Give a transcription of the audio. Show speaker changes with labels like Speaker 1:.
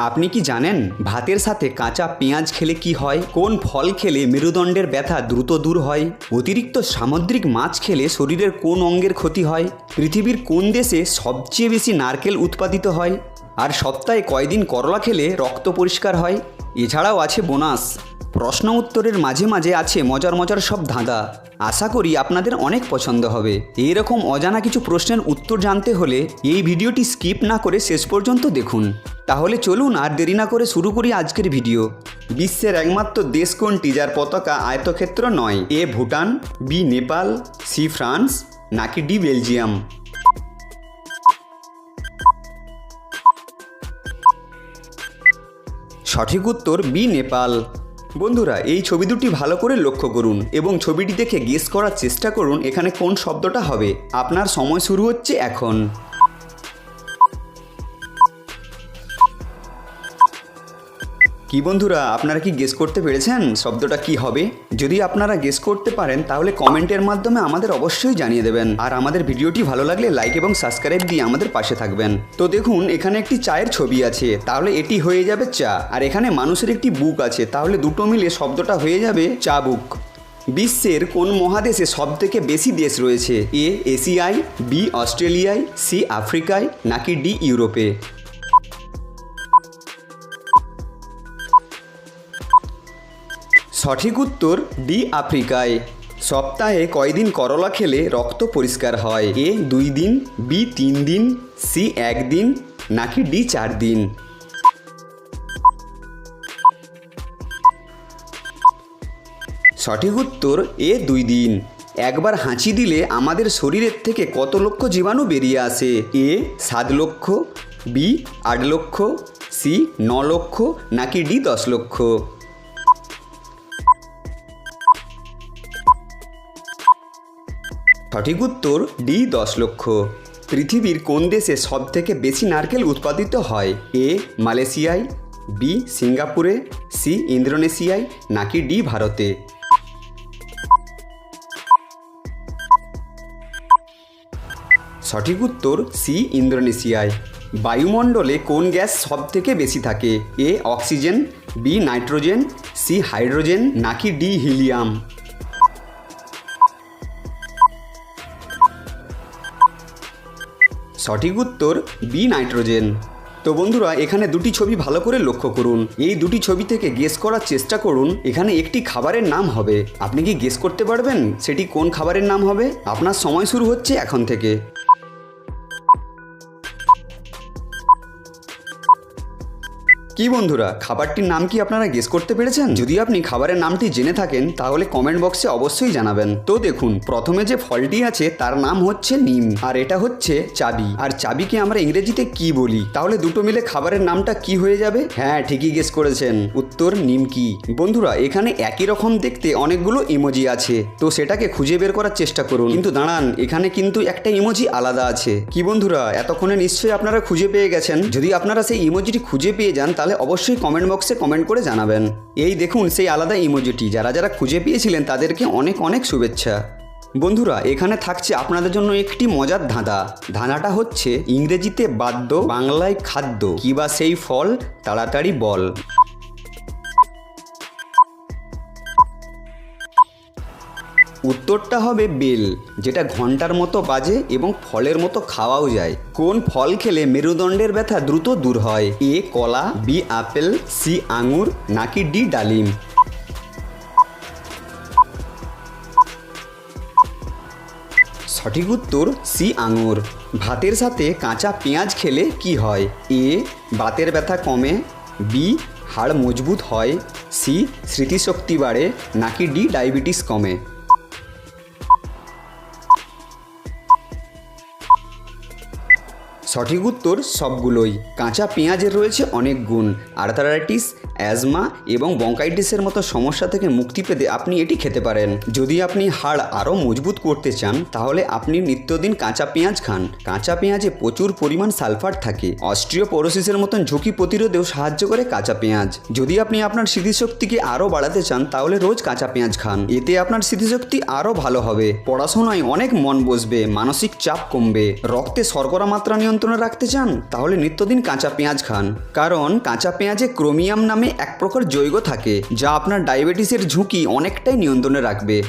Speaker 1: আপনি কি জানেন ভাতের সাথে কাঁচা পেঁয়াজ খেলে কি হয়? কোন ফল খেলে মেরুদণ্ডের ব্যথা দ্রুত দূর হয়? অতিরিক্ত সামুদ্রিক মাছ খেলে শরীরের কোন অঙ্গের ক্ষতি হয়? পৃথিবীর কোন দেশে সবচেয়ে বেশি নারকেল উৎপাদিত হয়? আর সপ্তাহে কয়দিন করলা খেলে রক্ত পরিষ্কার হয়? এছাড়াও আছে বোনাস। প্রশ্ন উত্তরের মাঝে মাঝে আছে মজার মজার সব ধাঁধা। আশা করি আপনাদের অনেক পছন্দ হবে। এইরকম অজানা কিছু প্রশ্নের উত্তর জানতে হলে এই ভিডিওটি স্কিপ না করে শেষ পর্যন্ত দেখুন। তাহলে চলুন আর দেরি না করে শুরু করি আজকের ভিডিও। বিশ্বের একমাত্র দেশ কোনটি যার পতাকা আয়তক্ষেত্র নয়? A Bhutan, B Nepal, C France, নাকি ডি বেলজিয়াম? সঠিক উত্তর, বি নেপাল। বন্ধুরা, এই ছবি দুটি ভালো করে লক্ষ্য করুন এবং ছবিটি দেখে গেস করার চেষ্টা করুন এখানে কোন শব্দটা হবে। আপনার সময় শুরু হচ্ছে এখন। কি বন্ধুরা, আপনারা কি গেস করতে পেরেছেন শব্দটা কি হবে? যদি আপনারা গেস করতে পারেন, তাহলে কমেন্টের মাধ্যমে আমাদের অবশ্যই জানিয়ে দেবেন। আর আমাদের ভিডিওটি ভালো লাগলে লাইক এবং সাবস্ক্রাইব দিয়ে আমাদের পাশে থাকবেন। তো দেখুন, এখানে একটি চায়ের ছবি আছে। তাহলে এটি হয়ে যাবে চা। আর এখানে মানুষের একটি বুক আছে। তাহলে দুটো মিলে শব্দটা হয়ে যাবে চা বুক বিশ্বের কোন মহাদেশে সব থেকে বেশি দেশ রয়েছে? এ, এশিয়ায়, বি, অস্ট্রেলিয়ায়, সি, আফ্রিকায়, নাকি ডি, ইউরোপে? সঠিক উত্তর ডি আফ্রিকায়। সপ্তাহে কয়দিন করলা খেলে রক্ত পরিষ্কার হয়? এ দুই দিন, বি তিন দিন, সি এক একদিন নাকি ডি চার দিন? সঠিক উত্তর এ দুই দিন। একবার হাঁচি দিলে আমাদের শরীরের থেকে কত লক্ষ জীবাণু বেরিয়ে আসে? এ সাত লক্ষ, বি আট লক্ষ, সি ন লক্ষ, নাকি ডি দশ লক্ষ? সঠিক উত্তর ডি, দশ লক্ষ। পৃথিবীর কোন দেশে সব থেকে বেশি নারকেল উৎপাদিত হয়? এ, মালয়েশিয়ায়, বি, সিঙ্গাপুরে, সি, ইন্দোনেশিয়ায়, নাকি ডি, ভারতে? সঠিক উত্তর সি, ইন্দোনেশিয়ায়। বায়ুমণ্ডলে কোন গ্যাস সব থেকে বেশি থাকে? A, oxygen, B, nitrogen, C, hydrogen, নাকি ডি, হিলিয়াম? সঠিক উত্তর বি নাইট্রোজেন। তো বন্ধুরা, এখানে দুটি ছবি ভালো করে লক্ষ্য করুন। এই দুটি ছবি থেকে গেস করার চেষ্টা করুন, এখানে একটি খাবারের নাম হবে। আপনি কি গেস করতে পারবেন? সেটি কোন খাবারের নাম হবে? আপনার সময় শুরু হচ্ছে এখন থেকে। কি বন্ধুরা, খাবারটির নাম কি আপনারা গেস করতে পেরেছেন? যদি আপনি খাবারের নামটি জেনে থাকেন, তাহলে কমেন্ট বক্সে অবশ্যই জানাবেন। তো দেখুন, প্রথমে যে ফলটি আছে, তার নাম হচ্ছে নিম, আর এটা হচ্ছে চাবি। আর চাবিকে আমরা ইংরেজিতে কি বলি? তাহলে দুটো মিলে খাবারের নামটা কি হয়ে যাবে? হ্যাঁ ঠিকই গেস করেছেন। উত্তর নিমকি বন্ধুরা, এখানে একই রকম দেখতে অনেকগুলো ইমোজি আছে। তো সেটাকে খুঁজে বের করার চেষ্টা করুন। কিন্তু দাঁড়ান, এখানে কিন্তু একটা ইমোজি আলাদা আছে। কি বন্ধুরা, এতক্ষণে নিশ্চয়ই আপনারা খুঁজে পেয়ে গেছেন? যদি আপনারা সেই ইমোজিটি খুঁজে পেয়ে যান, তাহলে অবশ্যই কমেন্ট বক্সে কমেন্ট করে জানাবেন। এই দেখুন সেই আলাদা ইমোজিটি যারা যারা খুঁজে পেয়েছিলেন তাদেরকে অনেক অনেক শুভেচ্ছা। বন্ধুরা, এখানে থাকছে আপনাদের জন্য একটি মজার ধাঁধা। ধাঁধাটা হচ্ছে ইংরেজিতে বাদ্য, বাংলায় খাদ্য। কিবা সেই ফল? তাড়াতাড়ি বল। উত্তরটা হবে বেল, যেটা ঘণ্টার মতো বাজে এবং ফলের মতো খাওয়াও যায়। কোন ফল খেলে মেরুদণ্ডের ব্যথা দ্রুত দূর হয়? এ, কলা, বি, আপেল, সি, আঙুর, নাকি ডি, ডালিম? সঠিক উত্তর, সি, আঙুর। ভাতের সাথে কাঁচা পেঁয়াজ খেলে কি হয়? এ, বাতের ব্যথা কমে। বি, হাড় মজবুত হয়। সি, স্মৃতিশক্তি বাড়ে, নাকি ডি, ডায়াবেটিস কমে? সঠিক উত্তর সবগুলোই। কাঁচা পেঁয়াজের রয়েছে অনেক গুণ। আর্থারাইটিস, অ্যাজমা এবং বঙ্কাইটিসের মতো সমস্যা থেকে মুক্তি পেতে আপনি এটি খেতে পারেন। যদি আপনি হাড় আরও মজবুত করতে চান, তাহলে আপনি নিত্যদিন কাঁচা পেঁয়াজ খান। কাঁচা পেঁয়াজে প্রচুর পরিমাণ সালফার থাকে। অস্ট্রিওপোরোসিসের মতন ঝুঁকি প্রতিরোধেও সাহায্য করে কাঁচা পেঁয়াজ। যদি আপনি আপনার স্মৃতিশক্তিকে আরও বাড়াতে চান, তাহলে রোজ কাঁচা পেঁয়াজ খান। এতে আপনার স্মৃতিশক্তি আরও ভালো হবে। পড়াশোনায় অনেক মন বসবে, মানসিক চাপ কমবে। রক্তে শর্করা মাত্রা নিয়ন্ত্রণ নিয়ন্ত্রণে রাখতে চান, তাহলে নিত্যদিন কাঁচা পেঁয়াজ খান। কারণ কাঁচা পেঁয়াজে ক্রোমিয়াম নামে এক প্রকার জৈব থাকে, যা আপনার ডায়াবেটিসের ঝুঁকি অনেকটাই নিয়ন্ত্রণে রাখবে।